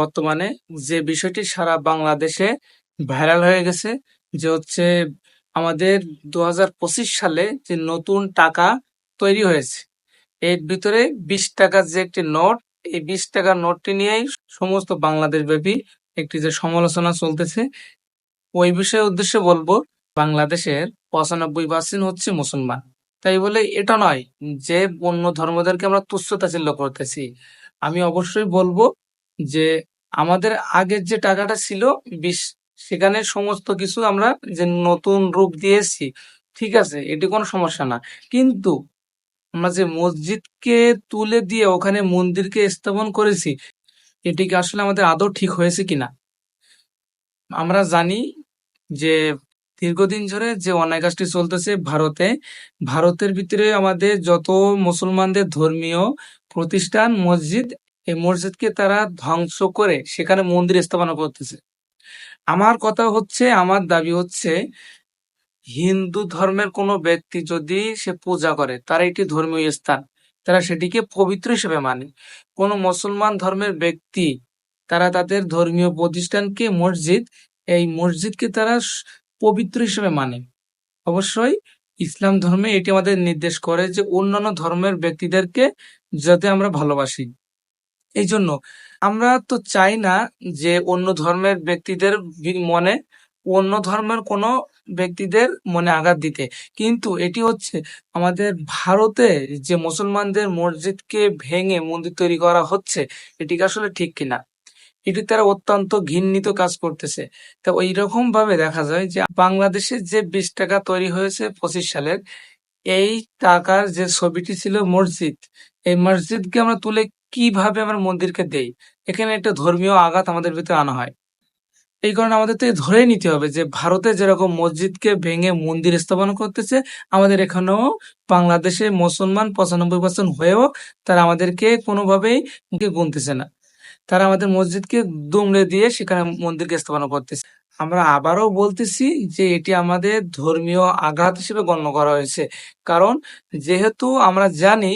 বর্তমানে যে বিষয়টি সারা বাংলাদেশে ভাইরাল হয়ে গেছে, যে হচ্ছে আমাদের দু হাজার পঁচিশ সালে যে নতুন টাকা তৈরি হয়েছে, এর ভিতরে বিশ টাকার যে একটি নোট, এই বিশ টাকার নোটটি নিয়েই সমস্ত বাংলাদেশ ব্যাপী একটি যে সমালোচনা চলতেছে, ওই বিষয়ে উদ্দেশ্যে বলব, বাংলাদেশের পঁচানব্বই পার্সেন্ট হচ্ছে মুসলমান। তাই বলে এটা নয় যে অন্য ধর্মদেরকে আমরা তুচ্ছ তাচ্ছিল্য করতেছি। আমি অবশ্যই বলব যে আমাদের আগের যে টাকাটা ছিল, বিশ, সেখানে সমস্ত কিছু আমরা যে নতুন রূপ দিয়েছি, ঠিক আছে, এটি কোনো সমস্যা না। কিন্তু আমরা যে মসজিদকে তুলে দিয়ে ওখানে মন্দিরকে স্থাপন করেছি, এটি কি আসলে আমাদের আদৌ ঠিক হয়েছে কিনা আমরা জানি যে দীর্ঘদিন ধরে যে অন্যায় কাজটি চলতেছে ভারতে, ভারতের ভিতরে আমাদের যত মুসলমানদের ধর্মীয় প্রতিষ্ঠান, মসজিদ এই মসজিদকে তারা ধ্বংস করে সেখানে মন্দির স্থাপনা করতেছে। আমার কথা হচ্ছে, আমার দাবি হচ্ছে, হিন্দু ধর্মের কোনো ব্যক্তি যদি সে পূজা করে, তার একটি ধর্মীয় স্থান, তারা সেটিকে পবিত্র হিসেবে মানে। কোনো মুসলমান ধর্মের ব্যক্তি, তারা তাদের ধর্মীয় প্রতিষ্ঠানকে মসজিদ, এই মসজিদকে তারা পবিত্র হিসেবে মানে। অবশ্যই, ইসলাম ধর্মে এটি আমাদের নির্দেশ করে যে অন্যান্য ধর্মের ব্যক্তিদেরকে যাতে আমরা ভালোবাসি। এই জন্য আমরা তো চাই না যে অন্য ধর্মের ব্যক্তিদের মনে অন্য ধর্মের কোনো ব্যক্তিদের মনে আঘাত দিতে। কিন্তু এটি হচ্ছে আমাদের ভারতে যে মুসলমানদের মসজিদকে ভেঙে মন্দির তৈরি করা হচ্ছে, এটিকে আসলে ঠিক কিনা? এটি তারা অত্যন্ত ঘৃণিত কাজ করতেছে। তো ওই রকম ভাবে দেখা যায় যে বাংলাদেশের যে বিশ টাকা তৈরি হয়েছে পঁচিশ সালের, এই টাকার যে ছবিটি ছিল মসজিদ, এই মসজিদকে আমরা তুলে কীভাবে আমরা মন্দিরকে দেই? এখানে একটা ধর্মীয় আঘাত আমাদের ভিতরে আনা হয়। এই কারণে আমাদের তো ধরেই নিতে হবে যে, ভারতে যেরকম মসজিদকে ভেঙে মন্দির স্থাপন করতেছে, আমাদের এখানেও বাংলাদেশে মুসলমান পঁচানব্বই পার্সেন্ট হয়েও তারা আমাদেরকে কোনোভাবেই গুনতেছে না। তারা আমাদের মসজিদকে দুমড়ে দিয়ে সেখানে মন্দিরকে স্থাপনা করতেছে। আমরা আবারও বলতেছি যে এটি আমাদের ধর্মীয় আঘাত হিসেবে গণ্য করা হয়েছে। কারণ যেহেতু আমরা জানি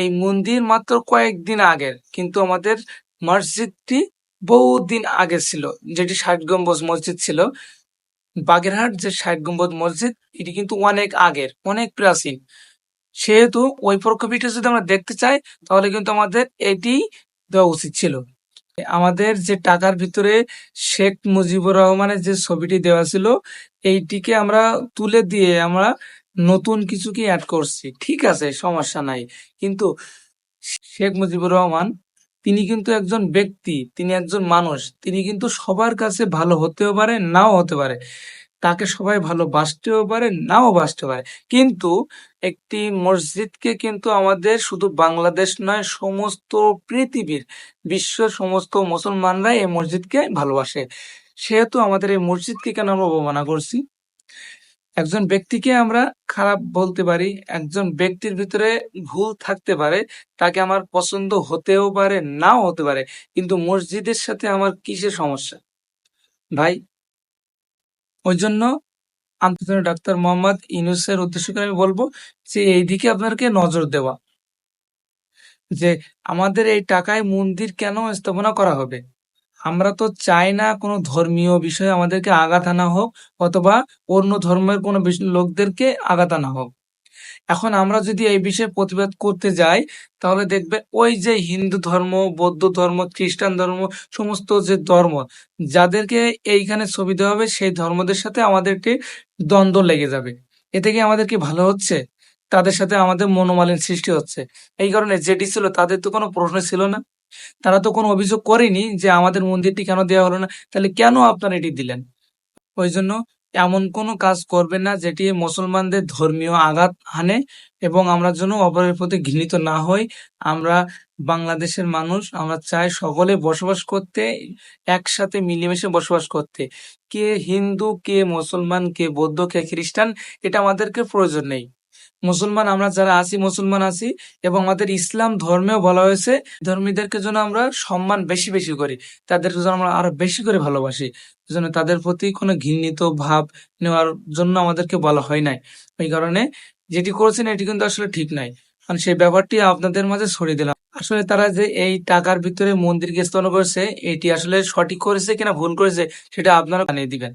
এই মন্দির মাত্র কয়েকদিন আগের, কিন্তু আমাদের মসজিদটি বহুদিন আগে ছিল, যেটি ষাট গম্বুজ মসজিদ ছিল। বাগেরহাট যে ষাট গম্বুজ মসজিদ, এটি কিন্তু অনেক আগের, অনেক প্রাচীন। সেহেতু ওই প্রক্ষোভটা যদি আমরা দেখতে চাই, তাহলে কিন্তু আমাদের এটি দেওয়া উচিত ছিল। আমাদের যে টাকার ভিতরে শেখ মুজিবুর রহমানের যে ছবিটি দেওয়া ছিল, এইটিকে আমরা তুলে দিয়ে আমরা নতুন কিছু কি অ্যাড করছি। ঠিক আছে, সমস্যা নাই। কিন্তু শেখ মুজিবুর রহমান, তিনি কিন্তু একজন ব্যক্তি, তিনি একজন মানুষ, তিনি কিন্তু সবার কাছে ভালো হতেও পারে, নাও হতে পারে। তাকে সবাই ভালোবাসতেও পারে, নাও বাসতে পারে। কিন্তু একটি মসজিদকে কিন্তু আমাদের শুধু বাংলাদেশ নয়, সমস্ত পৃথিবীর, বিশ্বের সমস্ত মুসলমানরা এই মসজিদকে ভালোবাসে। সেহেতু আমাদের এই মসজিদকে কেন আমরা অবমাননা করছি? একজন ব্যক্তিকে আমরা খারাপ বলতে পারি, একজন ব্যক্তির ভিতরে ভুল থাকতে পারে, তাকে আমার পছন্দ হতেও পারে, নাও হতে পারে। কিন্তু মসজিদের সাথে আমার কিসের সমস্যা? ভাই ওই জন্য আন্তর্জাতিক ডাক্তার মোহাম্মদ ইউনুসের উদ্দেশ্য করে আমি বলব যে এইদিকে আপনাদেরকে নজর দেওয়া। যে আমাদের এই টাকায় মন্দির কেন স্থাপনা করা হবে? আমরা তো চাই না কোনো ধর্মীয় বিষয়ে আমাদেরকে আঘাত আনা হোক অথবা অন্য ধর্মের কোনো লোকদেরকে আঘাত আনা হোক। এখন আমরা যদি এই বিষয়ে প্রতিবাদ করতে যাই, তাহলে দেখবে ওই যে হিন্দু ধর্ম, বৌদ্ধ ধর্ম, খ্রিস্টান ধর্ম, সমস্ত যে ধর্ম, যাদেরকে এইখানে ছবি দেওয়া হবে, সেই ধর্মদের সাথে আমাদেরকে দ্বন্দ্ব লেগে যাবে। এতে কি আমাদের কি ভালো হচ্ছে? তাদের সাথে আমাদের মনোমালিন সৃষ্টি হচ্ছে। এই কারণে যেটি ছিল, তাদের তো কোনো প্রশ্ন ছিল না। তারা তো কোনো অভিযোগ করেনি যে আমাদের মন্দিরটি কেন দেওয়া হলো না। তাহলে কেন আপনারা এটি দিলেন? ওই জন্য এমন কোনো কাজ করবে না যেটি মুসলমানদের ধর্মীয় আঘাত হানে এবং আমরা যেন অপরের প্রতি ঘৃণিত না হই। আমরা বাংলাদেশের মানুষ, আমরা চাই সকলে বসবাস করতে, একসাথে মিলেমিশে বসবাস করতে। কে হিন্দু, কে মুসলমান, কে বৌদ্ধ, কে খ্রিস্টান, এটা আমাদেরকে প্রয়োজন নেই। মুসলমান আমরা যারা আছি, মুসলমান আছি এবং আমাদের ইসলাম ধর্মেও বলা হয়েছে, ধর্মীদেরকে যেন আমরা সম্মান বেশি বেশি করি, তাদেরকে যেন আমরা আরও বেশি করে ভালোবাসি, যেন তাদের প্রতি কোনো ঘৃণিত ভাব নেওয়ার জন্য আমাদেরকে বলা হয় নাই। ওই কারণে যেটি করেছেন, এটি কিন্তু আসলে ঠিক নাই। কারণ সেই ব্যাপারটি আপনাদের মাঝে ছড়িয়ে দিলাম। আসলে তারা যে এই টাকার ভিতরে মন্দিরকে স্থাপন করেছে, এটি আসলে সঠিক করেছে কিনা, ভুল করেছে, সেটা আপনারা জানিয়ে দিবেন।